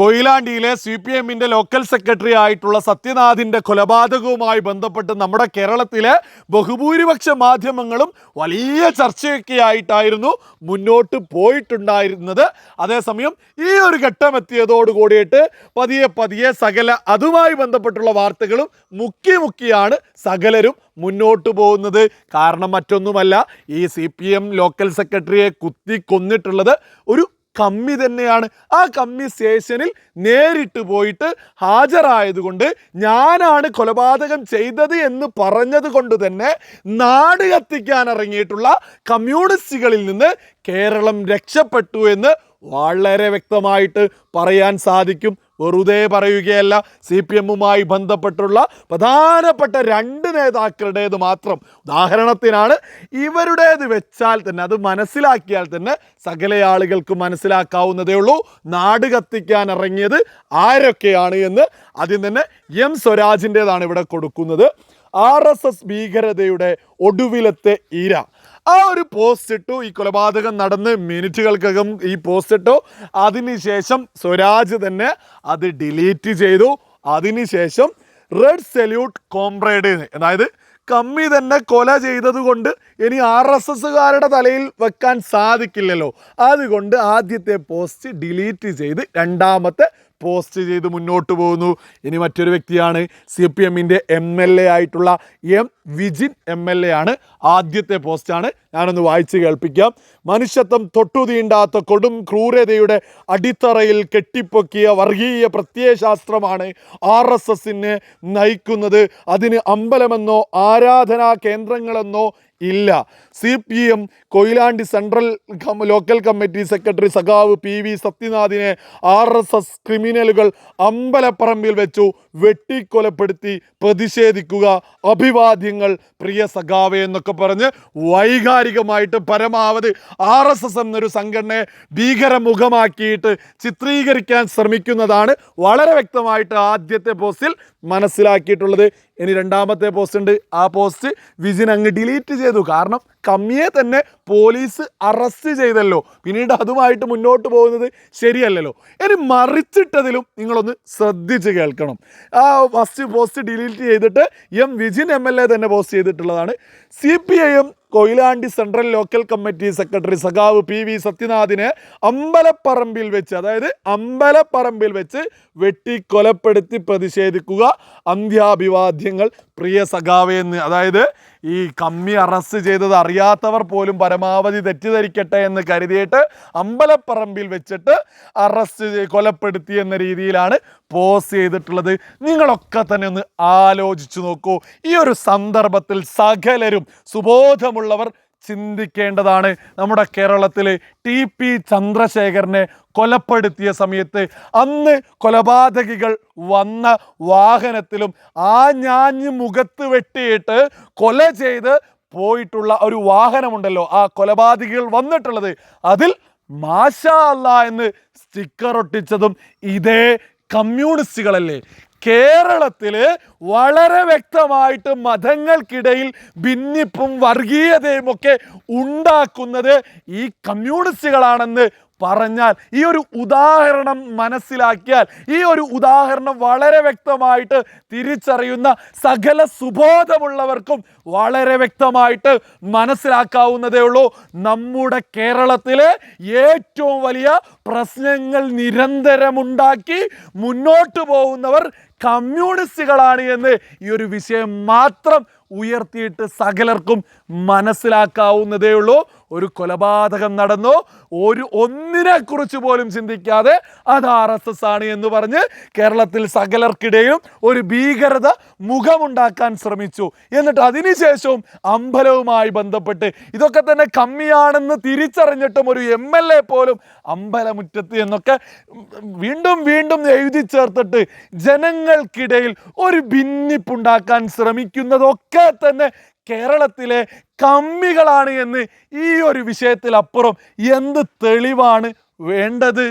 കൊയിലാണ്ടിയിലെ C P എമ്മിന്റെ local secretary ആയിട്ടുള്ള സത്യനാഥിന്റെ കൊലപാതകവുമായി ബന്ധപ്പെട്ട് നമ്മുടെ കേരളത്തിലെ ബഹുഭൂരിപക്ഷ മാധ്യമങ്ങളും വലിയ ചർച്ചയൊക്കെ ആയിട്ടായിരുന്നു മുന്നോട്ട് പോയിട്ടുണ്ടായിരുന്നത്. അതേസമയം ഈ ഒരു ഘട്ടം എത്തിയതോട് കൂടിയിട്ട് പതിയെ പതിയെ സകല അതുമായി ബന്ധപ്പെട്ടുള്ള വാർത്തകളും മുക്കി മുക്കിയാണ് സകലരും മുന്നോട്ട് പോകുന്നത്. കാരണം മറ്റൊന്നുമല്ല ഈ സി പി എം ലോക്കൽ സെക്രട്ടറിയെ കുത്തി കൊന്നിട്ടുള്ളത് ഒരു കമ്മി തന്നെയാണ്. ആ കമ്മി സ്റ്റേഷനിൽ നേരിട്ട് പോയിട്ട് ഹാജരായതുകൊണ്ട് ഞാനാണ് കൊലപാതകം ചെയ്തത് എന്ന് പറഞ്ഞത് കൊണ്ട് തന്നെ നാട് കത്തിക്കാൻ ഇറങ്ങിയിട്ടുള്ള കമ്മ്യൂണിസ്റ്റുകളിൽ നിന്ന് കേരളം രക്ഷപ്പെട്ടു എന്ന് വളരെ വ്യക്തമായിട്ട് പറയാൻ സാധിക്കും. വെറുതെ പറയുകയല്ല സി പി എമ്മുമായി ബന്ധപ്പെട്ടുള്ള പ്രധാനപ്പെട്ട രണ്ട് നേതാക്കളുടേത് മാത്രം ഉദാഹരണത്തിനാണ് ഇവരുടേത് വെച്ചാൽ തന്നെ അത് മനസ്സിലാക്കിയാൽ തന്നെ സകല ആളുകൾക്ക് മനസ്സിലാക്കാവുന്നതേ ഉള്ളൂ. നാട് കത്തിക്കാൻ ഇറങ്ങിയത് ആരൊക്കെയാണ് എന്ന് ആദ്യം തന്നെ എം സ്വരാജിന്റെതാണ് ഇവിടെ കൊടുക്കുന്നത്. ആർ എസ് എസ് ഭീകരതയുടെ ഒടുവിലത്തെ ഇര. ആ ഒരു പോസ്റ്റ് ഇട്ടു. ഈ കൊലപാതകം നടന്ന് മിനിറ്റുകൾക്കകം ഈ പോസ്റ്റ് ഇട്ടു. അതിനുശേഷം സ്വരാജ് തന്നെ അത് ഡിലീറ്റ് ചെയ്തു. അതിനുശേഷം റെഡ് സല്യൂട്ട് കോംറേഡ് അതായത് കമ്മി തന്നെ കൊല ചെയ്തത് കൊണ്ട് ഇനി ആർ എസ് എസ്സുകാരുടെ തലയിൽ വെക്കാൻ സാധിക്കില്ലല്ലോ. അതുകൊണ്ട് ആദ്യത്തെ പോസ്റ്റ് ഡിലീറ്റ് ചെയ്ത് രണ്ടാമത്തെ പോസ്റ്റ് ചെയ്ത് മുന്നോട്ട് പോകുന്നു. ഇനി മറ്റൊരു വ്യക്തിയാണ് സി പി എമ്മിന്റെ എം എൽ എ ആയിട്ടുള്ള M Vijin M L A ആണ്. ആദ്യത്തെ പോസ്റ്റാണ് ഞാനൊന്ന് വായിച്ച് കേൾപ്പിക്കാം. മനുഷ്യത്വം തൊട്ടുതീണ്ടാത്ത കൊടും ക്രൂരതയുടെ അടിത്തറയിൽ കെട്ടിപ്പൊക്കിയ വർഗീയ പ്രത്യയശാസ്ത്രമാണ് ആർ എസ് എസിനെ നയിക്കുന്നത്. അതിന് അമ്പലമെന്നോ ആരാധനാ കേന്ദ്രങ്ങളെന്നോ ഇല്ല. C P M Koyilandy central local committee secretary സഖാവ് പി വി സത്യനാഥിനെ ആർ എസ് എസ് ക്രിമിനലുകൾ അമ്പലപ്പറമ്പിൽ വെച്ചു വെട്ടിക്കൊലപ്പെടുത്തി പ്രതിഷേധിക്കുക. അഭിവാദ്യങ്ങൾ പ്രിയ സഖാവെ എന്നൊക്കെ പറഞ്ഞ് വൈകാരികമായിട്ട് പരമാവധി ആർ എസ് എസ് എന്നൊരു സംഘടനയെ ഭീകരമുഖമാക്കിയിട്ട് ചിത്രീകരിക്കാൻ ശ്രമിക്കുന്നതാണ് വളരെ വ്യക്തമായിട്ട് ആദ്യത്തെ പോസ്റ്റിൽ മനസ്സിലാക്കിയിട്ടുള്ളത്. ഇനി രണ്ടാമത്തെ പോസ്റ്റ് ഉണ്ട്. ആ പോസ്റ്റ് വിജിൻ അങ്ങ് ഡിലീറ്റ് ചെയ്തു. കാരണം കമ്മിയെ തന്നെ പോലീസ് അറസ്റ്റ് ചെയ്തല്ലോ. പിന്നീട് അതുമായിട്ട് മുന്നോട്ട് പോകുന്നത് ശരിയല്ലല്ലോ. ഇനി മറിച്ചിട്ടതിലും നിങ്ങളൊന്ന് ശ്രദ്ധിച്ച് കേൾക്കണം. ആ ഫസ്റ്റ് പോസ്റ്റ് ഡിലീറ്റ് ചെയ്തിട്ട് M Vijin M L A തന്നെ പോസ്റ്റ് ചെയ്തിട്ടുള്ളതാണ്. C P I M Koyilandy central local committee secretary സഖാവ് പി വി സത്യനാഥിനെ അമ്പലപ്പറമ്പിൽ വെച്ച് അതായത് അമ്പലപ്പറമ്പിൽ വെച്ച് വെട്ടിക്കൊലപ്പെടുത്തി പ്രതിഷേധിക്കുക. അന്ത്യാഭിവാദ്യങ്ങൾ പ്രിയ സഖാവേ എന്ന്. അതായത് ഈ കമ്മി അറസ്റ്റ് ചെയ്തത് അറിയാത്തവർ പോലും പരമാവധി തെറ്റിദ്ധരിക്കട്ടെ എന്ന് കരുതിയിട്ട് അമ്പലപ്പറമ്പിൽ വെച്ചിട്ട് അറസ്റ്റ് കൊലപ്പെടുത്തി എന്ന രീതിയിലാണ് പോസ് ചെയ്തിട്ടുള്ളത്. നിങ്ങളൊക്കെ തന്നെ ഒന്ന് ആലോചിച്ചു നോക്കൂ. ഈ ഒരു സന്ദർഭത്തിൽ സകലരും സുബോധമുള്ളവർ ചിന്തിക്കേണ്ടതാണ്. നമ്മുടെ കേരളത്തിലെ ടി പി ചന്ദ്രശേഖരനെ കൊലപ്പെടുത്തിയ സമയത്ത് അന്ന് കൊലപാതകികൾ വന്ന വാഹനത്തിലും ആ ഞാഞ്ഞ് മുഖത്ത് വെട്ടിയിട്ട് കൊല ചെയ്ത് പോയിട്ടുള്ള ഒരു വാഹനമുണ്ടല്ലോ ആ കൊലപാതകികൾ വന്നിട്ടുള്ളത്. അതിൽ മാഷ അല്ല എന്ന് സ്റ്റിക്കർ ഒട്ടിച്ചതും ഇതേ കമ്മ്യൂണിസ്റ്റുകളല്ലേ. കേരളത്തിൽ വളരെ വ്യക്തമായിട്ട് മതങ്ങൾക്കിടയിൽ ഭിന്നിപ്പും വർഗീയതയും ഒക്കെ ഉണ്ടാക്കുന്നത് ഈ കമ്മ്യൂണിസ്റ്റുകളാണെന്ന് പറഞ്ഞാൽ ഈ ഒരു ഉദാഹരണം മനസ്സിലാക്കിയാൽ ഈ ഒരു ഉദാഹരണം വളരെ വ്യക്തമായിട്ട് തിരിച്ചറിയുന്ന സകല സുബോധമുള്ളവർക്കും വളരെ വ്യക്തമായിട്ട് മനസ്സിലാക്കാവുന്നതേ ഉള്ളൂ. നമ്മുടെ കേരളത്തിലെ ഏറ്റവും വലിയ പ്രശ്നങ്ങൾ നിരന്തരമുണ്ടാക്കി മുന്നോട്ട് പോകുന്നവർ കമ്മ്യൂണിസ്റ്റുകളാണ് എന്ന് ഈ ഒരു വിഷയം മാത്രം ഉയർത്തിയിട്ട് സകലർക്കും മനസ്സിലാക്കാവുന്നതേ ഉള്ളൂ. ഒരു കൊലപാതകം നടന്നു. ഒരു ഒന്നിനെ കുറിച്ച് പോലും ചിന്തിക്കാതെ അത് ആർ എസ് എസ് ആണ് എന്ന് പറഞ്ഞ് കേരളത്തിൽ സകലർക്കിടയിലും ഒരു ഭീകരത മുഖമുണ്ടാക്കാൻ ശ്രമിച്ചു. എന്നിട്ട് അതിനുശേഷവും അമ്പലവുമായി ബന്ധപ്പെട്ട് ഇതൊക്കെ തന്നെ കമ്മിയാണെന്ന് തിരിച്ചറിഞ്ഞിട്ടും ഒരു എം എൽ എ പോലും അമ്പലമുറ്റത്ത് എന്നൊക്കെ വീണ്ടും വീണ്ടും എഴുതി ചേർത്തിട്ട് ജനങ്ങൾക്കിടയിൽ ഒരു ഭിന്നിപ്പുണ്ടാക്കാൻ ശ്രമിക്കുന്നതൊക്കെ തന്നെ കേരളത്തിലെ കമ്മികളാണ് എന്ന് ഈ ഒരു വിഷയത്തിലപ്പുറം എന്ത് തെളിവാണ് വേണ്ടത്?